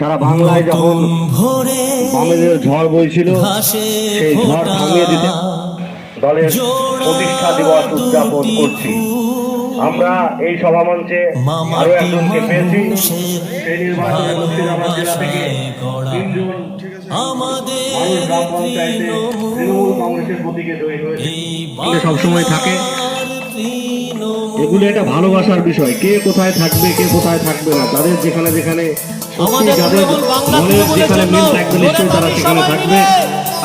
সারা বাংলায় যখন ভোরে বামেদের ঝড় বইছিল সেই ঝড় থামিয়ে দিতে দলের প্রতিষ্ঠা দিবস উদযাপন করছি। আমরা এই সভামঞ্চে আরও একজনকে পেয়েছি। সেই নির্বাচনে মুর্শিদাবাদ জেলা থেকে তিনজন। আমাদের গ্রাম পঞ্চায়েতে তৃণমূল কংগ্রেসের প্রতীকে জয়ী হয়েছে। সবসময় থাকে। এগুলো একটা ভালোবাসার বিষয়। কে কোথায় থাকবে কে কোথায় থাকবে না তাদের যেখানে যেখানে সত্যি যাদের মনের যেখানে মিল জন্য থাকবে নিশ্চয়ই তারা সেখানে থাকবে।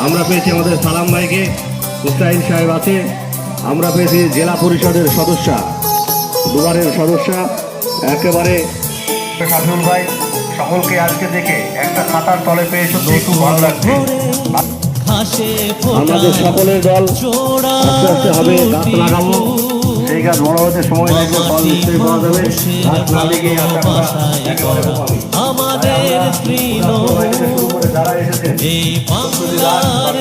আমরা পেয়েছি আমাদের সালাম ভাইকে মুস্তাহিন সাহেব আছে আমরা পেয়েছি জেলা পরিষদের সদস্যা দুবারের সদস্যা একেবারে সাধন ভাই সকলকে আজকে দেখে একটা খাতার তলে পেয়ে সত্যি ভালো লাগছে। আমাদের সকলের দল আস্তে আস্তে হবে গাছ লাগাবো। সেই গাছ বড় হতে সময় লাগবে ফল নিশ্চয়ই পাওয়া যাবে। গাছ না লেগে। আমাদের এই বাংলার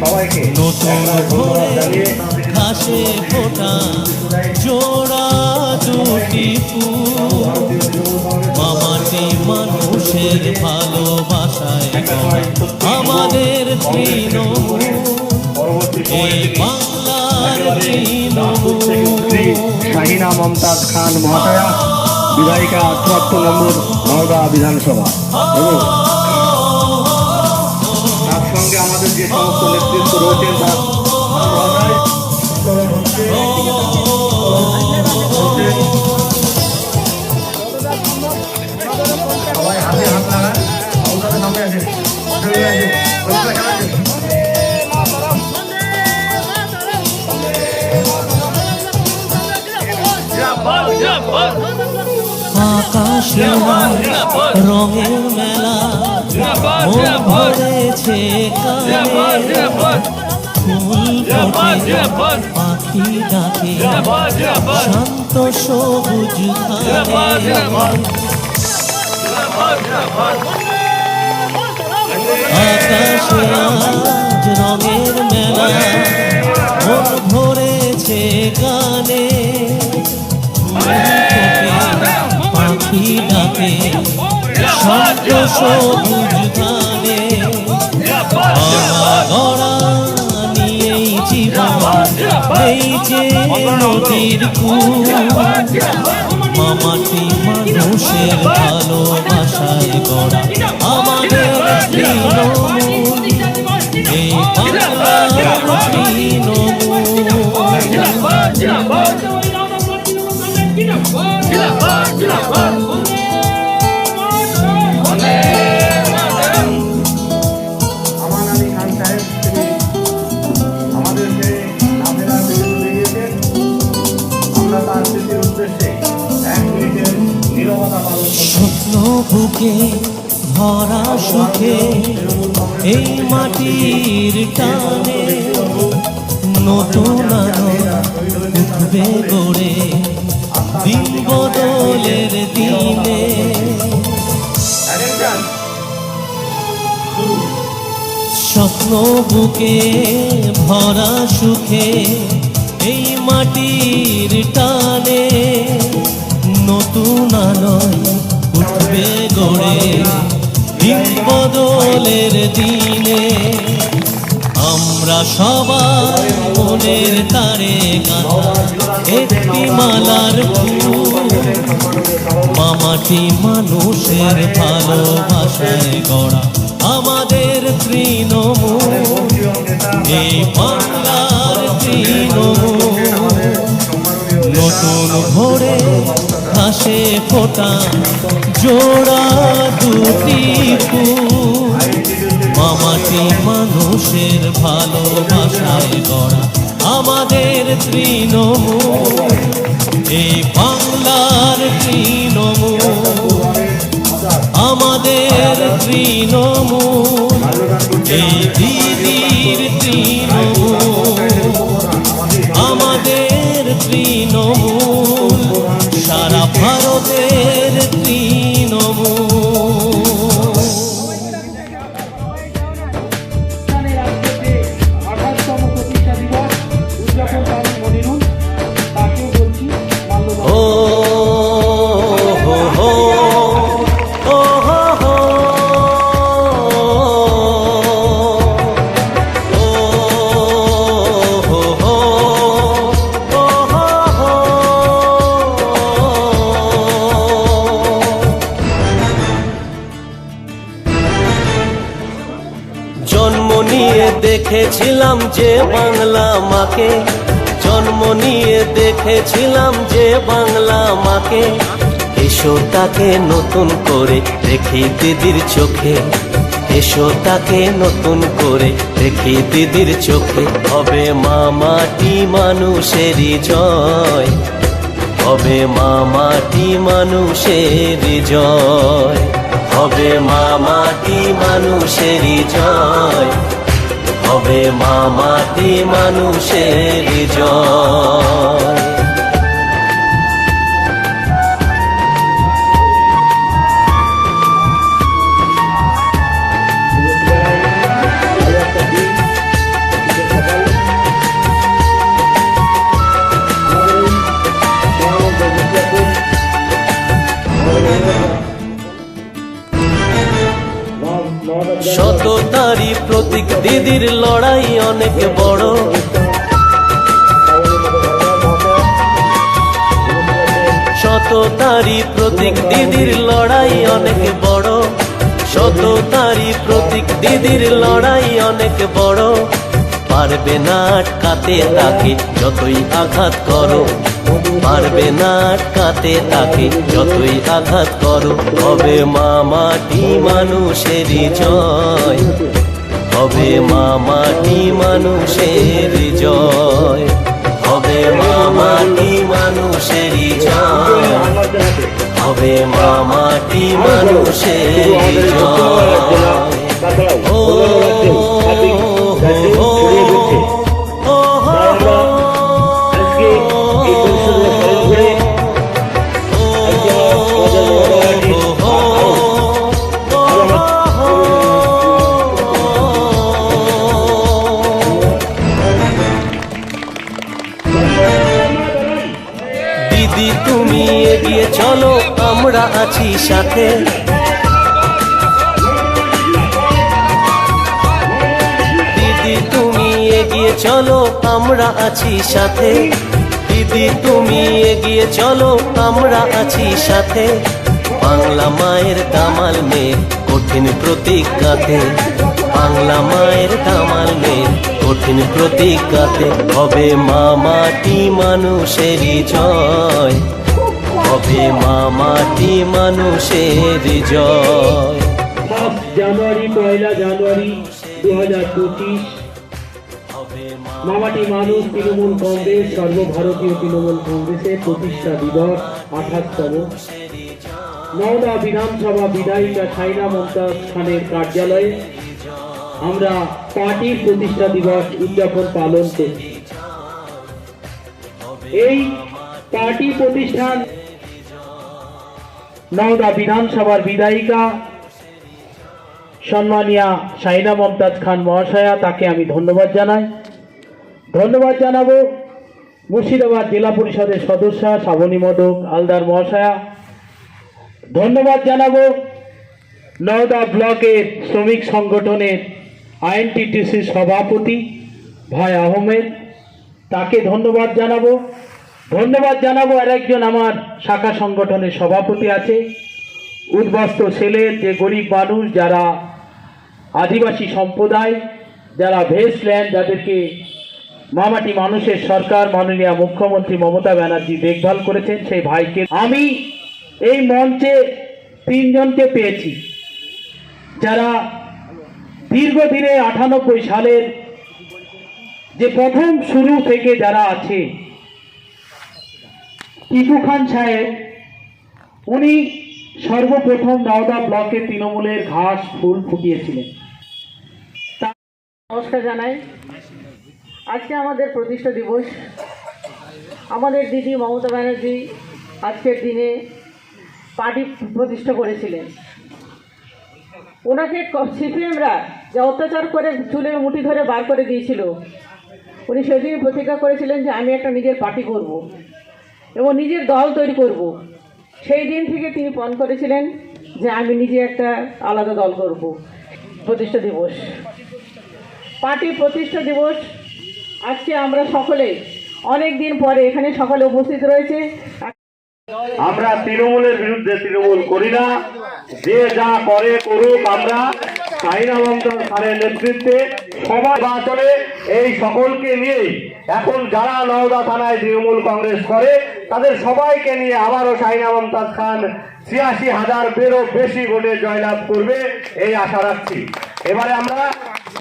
সবাইকে নতুন ভোরে ঘাসে ফোটা জোড়া দুটি মামাটি মানুষের ভালোবাসায় আমাদের তৃণমূল এই সময়ে তৃণমূল শাহিনা মমতাজ খান মহাশয়া বিধায়িকা চুয়াত্তর নম্বর নওদা বিধানসভা। এবং তার সঙ্গে আমাদের যে সমস্ত নেতৃত্ব রয়েছেন, তার রঙের মেলা পাখি ডাকে শান্ত সবুজ আকাশে রঙের মেলা। সবুজ ধানে গড়া নিয়েই জীবন এই যে নদীর কুল মামাটি মানুষের ভালোবাসায় গড়া আমাদের এই বাংলার বুকে ভরা সুখে এই মাটির টানে নতুন উঠবে গড়ে দিন বদলের দিনে। স্বপ্ন বুকে ভরা সুখে এই মাটির টানে নতুন আলোয় উঠবে গড়ে। দিন বদলের দিনে আমরা সবার মনের তারে গাঁথা। একটি মালার মামাটি মানুষের ভালোবাসায় গড়া। আমাদের তৃণমূল, এই বাংলার তৃণমূল। নতুন ভোরে ঘাসে ফোটা জোড়া দুটি মামাটি মানুষের ভালোবাসায় গড়া আমাদের তৃণমূল। এই বাংলার তৃণমূল, আমাদের তৃণমূল। এই দিদির তৃণমূল। দেখেছিলাম যে বাংলা মাকে, জন্ম নিয়ে দেখেছিলাম যে বাংলা মাকে। এসো তাকে নতুন করে দেখি দিদির চোখে, এসো তাকে নতুন করে দেখি দিদির চোখে। হবে মা মাটি মানুষেরই জয়, হবে মা মাটি মানুষের জয়, হবে মা মাটি মানুষের জয়। হবে মামাতি মানুষের জয় দিদির লড়াই অনেক বড়। শত তারি প্রতীক দিদির লড়াই অনেক বড়। সততারি প্রতীক দিদির লড়াই অনেক বড়। পারবে না আটকাতে তাকে যতই আঘাত করো। পারবে না আটকাতে তাকে যতই আঘাত করো। হবে মা মাটি মানুষেরই জয়। হবে মা মাটি মানুষের জয়? হবে মা মাটি মানুষের জয়? হবে মা মাটি মানুষের জয়? ও সাথে। দিদি তুমি এগিয়ে চলো, আমরা আছি সাথে। দিদি তুমি এগিয়ে চলো, আমরা আছি সাথে। বাংলা মায়ের দামাল মেয়ে, কঠিন প্রতিজ্ঞাতে। বাংলা মায়ের দামাল মেয়ে, কঠিন প্রতিজ্ঞাতে। হবে মা মাটি মানুষেরই জয়। হবে মা মাটি মানুষের জয়? জানুয়ারি পয়লা জানুয়ারি দু হাজার পঁচিশ মামাটি মানুষ তৃণমূল কংগ্রেস সর্বভারতীয় তৃণমূল কংগ্রেসের প্রতিষ্ঠা দিবস আঠাশতম। নওদা বিধানসভা বিধায়িকা সাইনা মমতাজ খানের কার্যালয়ে আমরা পার্টির প্রতিষ্ঠা দিবস উদযাপন পালন করছি। এই পার্টি প্রতিষ্ঠান নওদা বিধানসভার বিধায়িকা সম্মানিয়া সাইনা মমতাজ খান মহাশয়া, তাকে আমি ধন্যবাদ জানাই। ধন্যবাদ জানাব মুর্শিদাবাদ জেলা পরিষদের সদস্য শ্রাবণী মদক আলদার মহাশয়া। ধন্যবাদ জানাব নওদা ব্লকের শ্রমিক সংগঠনের আইএনটিটিসি সভাপতি ভাই আহমেদ, তাকে ধন্যবাদ জানাব। ধন্যবাদ জানাব আর একজন আমার শাখা সংগঠনের সভাপতি আছে। উদ্বস্ত ছেলের যে গরিব মানুষ যারা আদিবাসী সম্প্রদায়, যারা ভেস্টল্যান্ড যাদেরকে মামাটি মানুষের সরকার, মাননীয় মুখ্যমন্ত্রী মমতা ব্যানার্জি দেখভাল করেছেন, সেই ভাইকে আমি এই মঞ্চে তিনজনকে পেয়েছি। যারা দীর্ঘদিনে আটানব্বই সালের যে প্রথম শুরু থেকে যারা আছে টিপু খান সাহেব, উনি সর্বপ্রথম নওদা ব্লকে তৃণমূলের ঘাস, ফুল ফুটিয়েছিলেন। নমস্কার জানাই। আজকে আমাদের প্রতিষ্ঠা দিবস। আমাদের দিদি মমতা ব্যানার্জি আজকের দিনে পার্টি প্রতিষ্ঠা করেছিলেন। ওনাকে সিপিএমরা যে অত্যাচার করে চুলের মুঠি ধরে বার করে দিয়েছিল, উনি সেদিন প্রতিজ্ঞা করেছিলেন যে আমি একটা নিজের পার্টি করব। এবং নিজের দল তৈরি করব। সেই দিন থেকে তিনি পণ করেছিলেন যে আমি নিজে একটা আলাদা দল করব। প্রতিষ্ঠা দিবস। পার্টি প্রতিষ্ঠা দিবস আজকে আমরা সকলে অনেক দিন পরে এখানে সকলে উপস্থিত রয়েছে। আমরা তৃণমূলের বিরুদ্ধে তৃণমূল করি না। যে যা করে করুক আমরা সাইনা মমতাজ খানের নেতৃত্বে সবাই নির্বাচনে এই সকলকে নিয়ে এখন যারা নওদা থানায় তৃণমূল কংগ্রেস করে তাদের সবাইকে নিয়ে আবারও সাইনা মমতাজ খান ছিয়াশি হাজার বেরো বেশি ভোটে জয়লাভ করবে এই আশা রাখছি। এবারে আমরা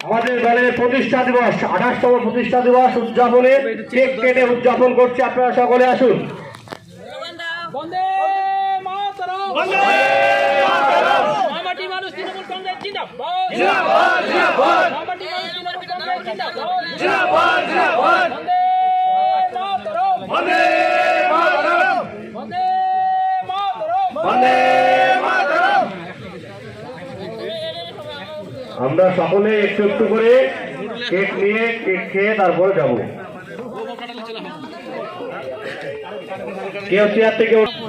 আমাদের দলের প্রতিষ্ঠা দিবস আঠাশতম প্রতিষ্ঠা দিবস উদযাপনে কেক কেটে উদযাপন করছি আপনারা সকলে আসুন। বন্দে মাতরম। বন্দে মাতরম। আমরা সকলে একটু একটু করে কেক নিয়ে কেক খেয়ে তারপরে যাব। কেউ চেয়ার থেকে উঠ-